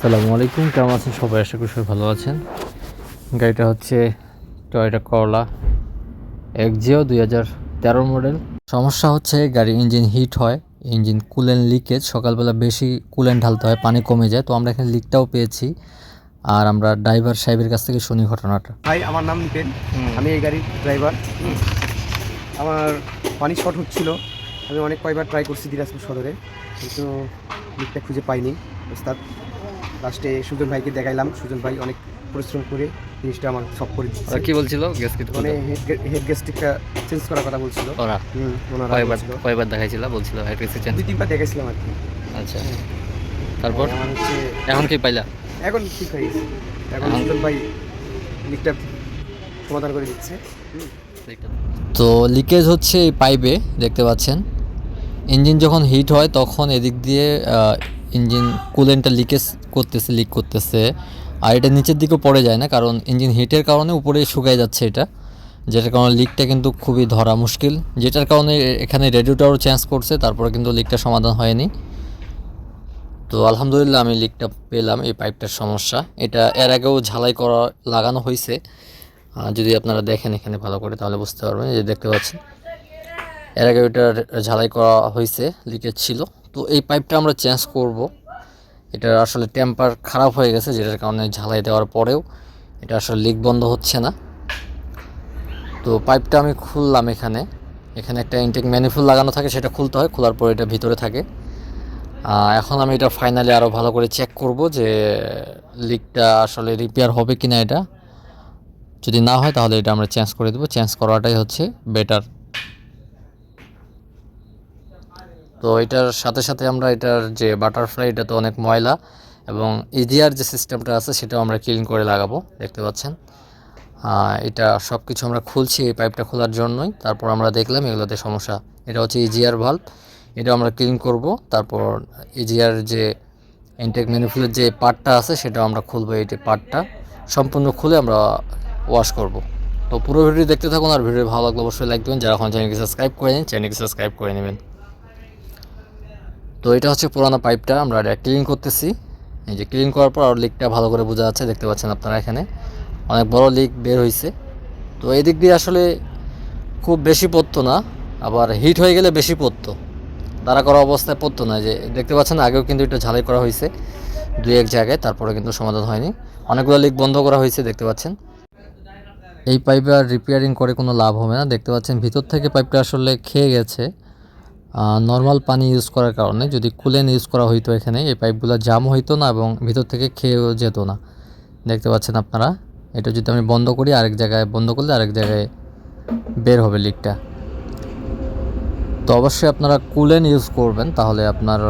আসসালামু আলাইকুম। কেমন আছেন সবাই? আশা করি সবাই ভালো আছেন। গাড়িটা হচ্ছে টয়টা করলা এক্সিও দুই হাজার তেরো মডেল সমস্যা হচ্ছে গাড়ির ইঞ্জিন হিট হয় ইঞ্জিন কুলেন লিকেজ সকালবেলা বেশি কুলেন ঢালতে হয় পানি কমে যায়। তো আমরা এখানে লিকটাও পেয়েছি। আর আমরা ড্রাইভার সাহেবের কাছ থেকে শুনি ঘটনাটা। ভাই আমার নাম নিপেন। আমি এই গাড়ির ড্রাইভার আমার পানি শর্ট হচ্ছিল। আমি অনেক কয়বার ট্রাই করছি দিনাজপুর সদরে। কিন্তু লিকটা খুঁজে পাইনি ওস্তাদ। লাস্টে সুজন ভাইকে দেখাইলাম। সুজন ভাই অনেক পরিশ্রম করে জিনিসটা আমার সব করে দিচ্ছে। কি বলছিল? গ্যাসকিট মানে হেড গ্যাস্ট্রিকটা চেঞ্জ করার কথা বলছিল। ওরা? হুম ওনারা কয়বার। কয়বার দেখাইছিল? বলছিল হেড গ্যাস্ট্রিক চেঞ্জ দুই তিনবার দেখাইছিলাম আর কি। আচ্ছা। তারপর? আমার হচ্ছে এখন কি পাইলা? এখন ঠিক হয়ে গেছে। এখন- সুজন ভাই লিকটা সমাধান করে দিচ্ছে। তো লিকেজ হচ্ছে এই পাইপে দেখতে পাচ্ছেন। ইঞ্জিন যখন হিট হয় তখন এদিক দিয়ে ইঞ্জিন কুলেন্টটা লিকেজ করতেছে লিক করতেছে। আর এটা নিচের দিকেও পড়ে যায় না, কারণ ইঞ্জিন হিটের কারণে উপরে শুকায় যাচ্ছে এটা, যেটার কারণে লিকটা কিন্তু খুবই ধরা মুশকিল। যেটার কারণে এখানে রেডিওটাও চেঞ্জ করছে, তারপরে কিন্তু লিকটা সমাধান হয়নি। তো আলহামদুলিল্লাহ আমি লিকটা পেলাম, এই পাইপটার সমস্যা। এটা এর আগেও ঝালাই করা, লাগানো হয়েছে। যদি আপনারা দেখেন এখানে ভালো করে, তাহলে বুঝতে পারবেন যে দেখতে পাচ্ছেন। এর আগে ওইটার ঝালাই করা হয়েছে লিকেজ ছিল। তো এই পাইপটা আমরা চেঞ্জ করব। এটা আসলে টেম্পার খারাপ হয়ে গেছে, যেটার কারণে ঝালাই দেওয়ার পরেও এটা আসলে লিক বন্ধ হচ্ছে না। তো পাইপটা আমি খুললাম এখানে। এখানে একটা ইনটেক ম্যানিফুল লাগানো থাকে, সেটা খুলতে হয়, খোলার পর এটা ভিতরে থাকে। এখন আমি এটা ফাইনালি আরও ভালো করে চেক করব যে লিকটা আসলে রিপেয়ার হবে কিনা এটা। যদি না হয় তাহলে এটা আমরা চেঞ্জ করে দেবো। চেঞ্জ করাটাই হচ্ছে বেটার তো এটার সাথে সাথে আমরা এটার যে বাটারফ্লাই এটা তো অনেক ময়লা এবং ইজিয়ার যে সিস্টেমটা আছে, সেটাও আমরা ক্লিন করে লাগাবো, দেখতে পাচ্ছেন। এটা সব কিছু আমরা খুলছি এই পাইপটা খোলার জন্যই। তারপর আমরা দেখলাম এগুলোতে সমস্যা। এটা হচ্ছে ইজিয়ার ভাল্ব এটা আমরা ক্লিন করব। তারপর ইজিয়ার যে ইনটেক ম্যানিফুলের যে পার্টটা আছে, সেটাও আমরা খুলবো এই যে পার্টটা সম্পূর্ণ খুলে আমরা ওয়াশ করব। তো পুরো ভিডিও দেখতে থাকুন আর ভিডিও ভালো লাগলে অবশ্যই লাইক দেবেন। যারা এখন চ্যানেলকে সাবস্ক্রাইব করে নিন চ্যানেলকে সাবস্ক্রাইব করে নেবেন। তো এটা হচ্ছে পুরানো পাইপটা, আমরা এটা ক্লিন করতেছি। এই যে ক্লিন করার পর আর লিকটা ভালো করে বোঝা যাচ্ছে, দেখতে পাচ্ছেন আপনারা এখানে। অনেক বড় লিক বের হয়েছে তো এই দিক দিয়ে আসলে খুব বেশি পড়তো না, আবার হিট হয়ে গেলে বেশি পড়তো। দাঁড়া করা অবস্থায় পড়তো না যে দেখতে পাচ্ছেন, আগেও কিন্তু এটা ঝালাই করা হয়েছে দুই এক জায়গায়, তারপরে কিন্তু সমাধান হয়নি। অনেকগুলো লিক বন্ধ করা হয়েছে দেখতে পাচ্ছেন। এই পাইপে আর রিপেয়ারিং করে কোনো লাভ হবে না, দেখতে পাচ্ছেন, ভিতর থেকে পাইপটা আসলে খেয়ে গেছে। নর্মাল পানি ইউজ করার কারণে যদি কুলেন ইউজ করা হইতো এখানে, এই পাইপগুলো জাম হইতো না এবং ভিতর থেকে খেয়েও যেত না। দেখতে পাচ্ছেন আপনারা? এটা যদি আমি বন্ধ করি, আরেক জায়গায় বন্ধ করলে আরেক জায়গায় বের হবে লিকটা তো অবশ্যই আপনারা কুলেন ইউজ করবেন, তাহলে আপনার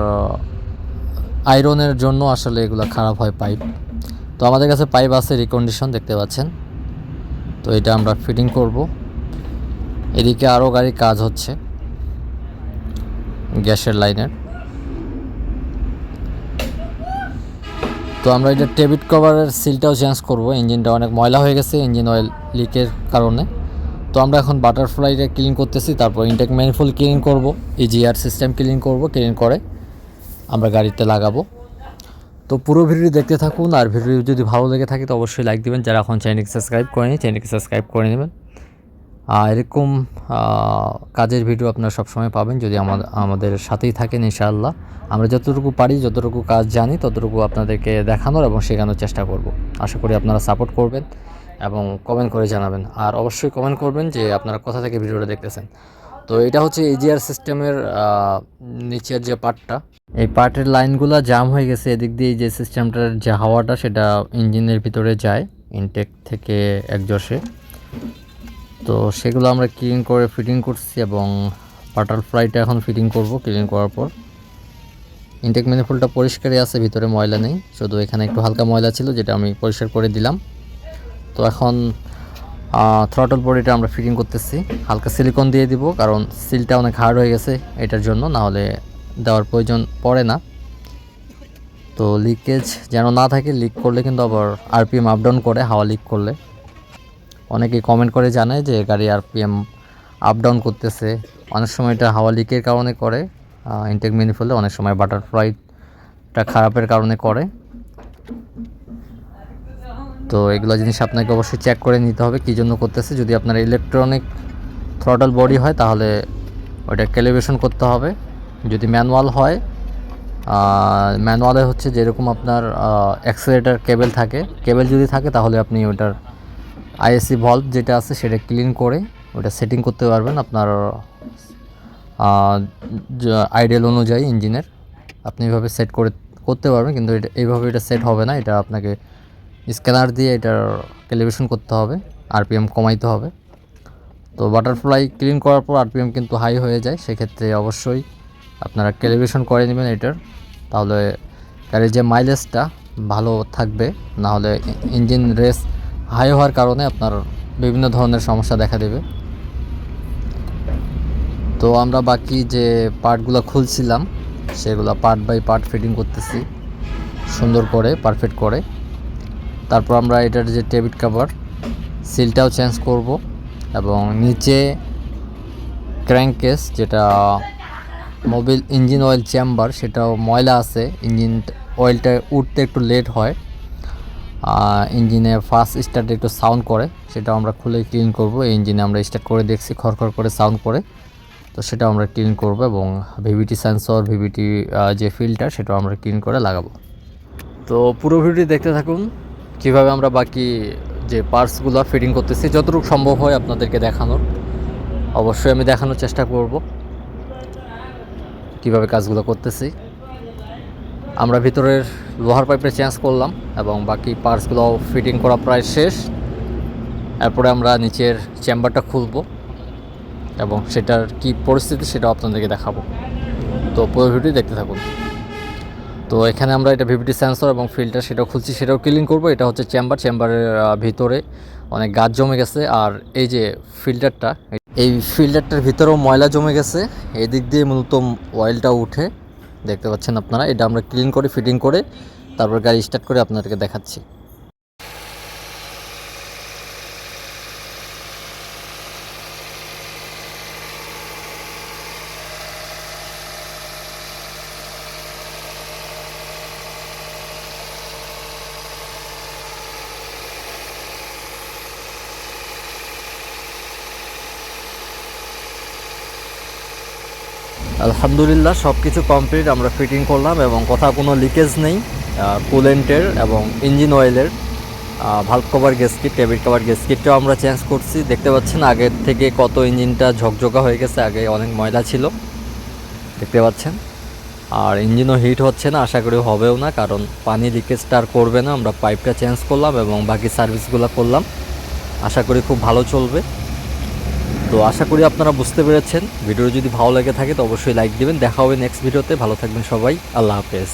আয়রনের জন্য আসলে এগুলো খারাপ হয় পাইপ তো আমাদের কাছে পাইপ আছে রিকন্ডিশন দেখতে পাচ্ছেন? তো এটা আমরা ফিটিং করব। এদিকে আরও গাড়ি কাজ হচ্ছে। গ্যাসের লাইনের। তো আমরা এটা টেবিট কভারের সিলটাও চেঞ্জ করব। ইঞ্জিনটা অনেক ময়লা হয়ে গেছে, ইঞ্জিন অয়েল লিকের কারণে। তো আমরা এখন বাটারফ্লাইটা ক্লিন করতেছি, তারপর ইনটেক ম্যানিফুল ক্লিন করব ইজিআর সিস্টেম ক্লিন করব ক্লিন করে আমরা গাড়িতে লাগাবো। তো পুরো ভিডিও দেখতে থাকুন, আর ভিডিও যদি ভালো লেগে থাকে তো অবশ্যই লাইক দিবেন। যারা এখন চ্যানেলকে সাবস্ক্রাইব করেনি চ্যানেলকে সাবস্ক্রাইব করে নেবেন। এরকম কাজের ভিডিও আপনারা সবসময় পাবেন যদি আমাদের আমাদের সাথেই থাকেন ইনশাআল্লাহ। আমরা যতটুকু পারি, যতটুকু কাজ জানি, ততটুকু আপনাদেরকে দেখানোর এবং শেখানোর চেষ্টা করব। আশা করি আপনারা সাপোর্ট করবেন এবং কমেন্ট করে জানাবেন। আর অবশ্যই কমেন্ট করবেন যে আপনারা কোথা থেকে ভিডিওটা দেখতেছেন। তো এটা হচ্ছে এজিআর সিস্টেমের নিচের যে পার্টটা এই পার্টের লাইনগুলো জাম হয়ে গেছে, এদিক দিয়ে যে সিস্টেমটার যে হাওয়াটা, সেটা ইঞ্জিনের ভিতরে যায় ইনটেক থেকে একজসে তো সেগুলো আমরা ক্লিন করে ফিটিং করছি এবং বাটারফ্লাইটা এখন ফিটিং করব ক্লিন করার পর। ইনটেক ম্যানিফোল্ডটা পরিষ্কারই আছে, ভিতরে ময়লা নেই। শুধু এখানে একটু হালকা ময়লা ছিল, যেটা আমি পরিষ্কার করে দিলাম। তো এখন থ্রটল বডিটা আমরা ফিটিং করতেছি। হালকা সিলিকন দিয়ে দিব, কারণ সিলটা অনেক হার্ড হয়ে গেছে এটার জন্য না হলে দেওয়ার প্রয়োজন পড়ে না। তো লিকেজ যেন না থাকে লিক করলে কিন্তু আবার আরপিএম আপ ডাউন করে, হাওয়া লিক করলে। অনেকেই কমেন্ট করে জানায় যে গাড়ি আরপিএম আপ ডাউন করতেছে। অনেক সময় এটা হাওয়া লিকের কারণে করে ইনটেক মিনিফুলে অনেক সময় বাটারফ্লাইটা খারাপের কারণে করে। তো এগুলো জিনিস আপনাকে অবশ্যই চেক করে নিতে হবে, কী জন্য করতেছে। যদি আপনার ইলেকট্রনিক থ্রটল বডি হয়, তাহলে ওটা ক্যালিব্রেশন করতে হবে। যদি ম্যানুয়াল হয় ম্যানুয়ালে হচ্ছে যেরকম আপনার অ্যাক্সিলেটার কেবেল থাকে। কেবেল যদি থাকে, তাহলে আপনি ওটার আইএসসি ভলভ যেটা আছে সেটা ক্লিন করে ওটা সেটিং করতে পারবেন আপনার আইডিয়াল অনুযায়ী ইঞ্জিনের আপনি এইভাবে সেট করে, করতে পারবেন কিন্তু এটা, এইভাবে এটা সেট হবে না। এটা আপনাকে স্ক্যানার দিয়ে এটার ক্যালিব্রেশন করতে হবে আরপিএম কমাইতে হবে। তো বাটারফ্লাই ক্লিন করার পর আরপিএম কিন্তু হাই হয়ে যায়। সেক্ষেত্রে অবশ্যই আপনারা ক্যালিব্রেশন করে নেবেন এটার। তাহলে গাড়ির যে মাইলেজটা ভালো থাকবে না হলে ইঞ্জিন রেস হাই হওয়ার কারণে আপনার বিভিন্ন ধরনের সমস্যা দেখা দেবে। তো আমরা বাকি যে পার্টগুলো খুলছিলাম, সেগুলো পার্ট বাই পার্ট ফিটিং করতেছি। সুন্দর করে, পারফেক্ট করে। তারপর আমরা এটার যে টেবিট কাভার, সিলটাও চেঞ্জ করব এবং নিচে ক্র্যাঙ্কেস যেটা মোবিল ইঞ্জিন অয়েল চেম্বার, সেটাও ময়লা আছে। ইঞ্জিন অয়েলটা উঠতে একটু লেট হয়। ইঞ্জিনে ফার্স্ট স্টার্টে একটু সাউন্ড করে সেটা আমরা খুলে ক্লিন করব। ইঞ্জিনে আমরা স্টার্ট করে দেখছি, খড়খড় করে সাউন্ড করে। তো সেটা আমরা ক্লিন করব এবং ভিভিটি সেন্সর ভিভিটি যে ফিল্টার সেটাও আমরা ক্লিন করে লাগাবো। তো পুরো ভিডিওটি দেখতে থাকুন। কীভাবে আমরা বাকি যে পার্টসগুলো ফিটিং করতেছি, যতটুকু সম্ভব হয় আপনাদেরকে দেখানোর। অবশ্যই আমি দেখানোর চেষ্টা করব। কীভাবে কাজগুলো করতেছি। আমরা ভিতরের লোহার পাইপটা চেঞ্জ করলাম এবং বাকি পার্টসগুলো ফিটিং করা প্রায় শেষ। এরপরে আমরা নিচের চেম্বারটা খুলব এবং সেটার কি পরিস্থিতি সেটাও আপনাদেরকে দেখাবো। তো পুরো ভিডিও দেখতে থাকুন। তো এখানে আমরা এটা ভিভিটি সেন্সর এবং ফিল্টার সেটাও খুলছি, সেটাও ক্লিন করব। এটা হচ্ছে চেম্বার, চেম্বারের ভিতরে অনেক গাছ জমে গেছে আর এই যে ফিল্টারটা, এই ফিল্টারটার ভিতরেও ময়লা জমে গেছে। এই দিক দিয়ে মূলত অয়েলটা উঠে। দেখতে পাচ্ছেন আপনারা। এটা আমরা ক্লিন করে ফিটিং করে, তারপর গাড়ি স্টার্ট করে আপনাদেরকে দেখাচ্ছি। আলহামদুলিল্লাহ সব কিছু কমপ্লিট আমরা ফিটিং করলাম এবং কোথাও কোনো লিকেজ নেই কুলেন্টের এবং ইঞ্জিন অয়েলের valve cover gasket table cover গ্যাসকিটটাও আমরা চেঞ্জ করছি। দেখতে পাচ্ছেন আগের থেকে কত ইঞ্জিনটা ঝকঝকা হয়ে গেছে, আগে অনেক ময়লা ছিল। দেখতে পাচ্ছেন? আর ইঞ্জিনও হিট হচ্ছে না, আশা করি হবেও না, কারণ পানি লিকেজটা আর করবে না। আমরা পাইপটা চেঞ্জ করলাম এবং বাকি সার্ভিসগুলো করলাম। আশা করি খুব ভালো চলবে। তো আশা করি আপনারা বুঝতে পেরেছেন। ভিডিও যদি ভালো লেগে থাকে তো অবশ্যই লাইক দিবেন। দেখা হবে নেক্সট ভিডিওতে। ভালো থাকবেন সবাই। আল্লাহ হাফেজ।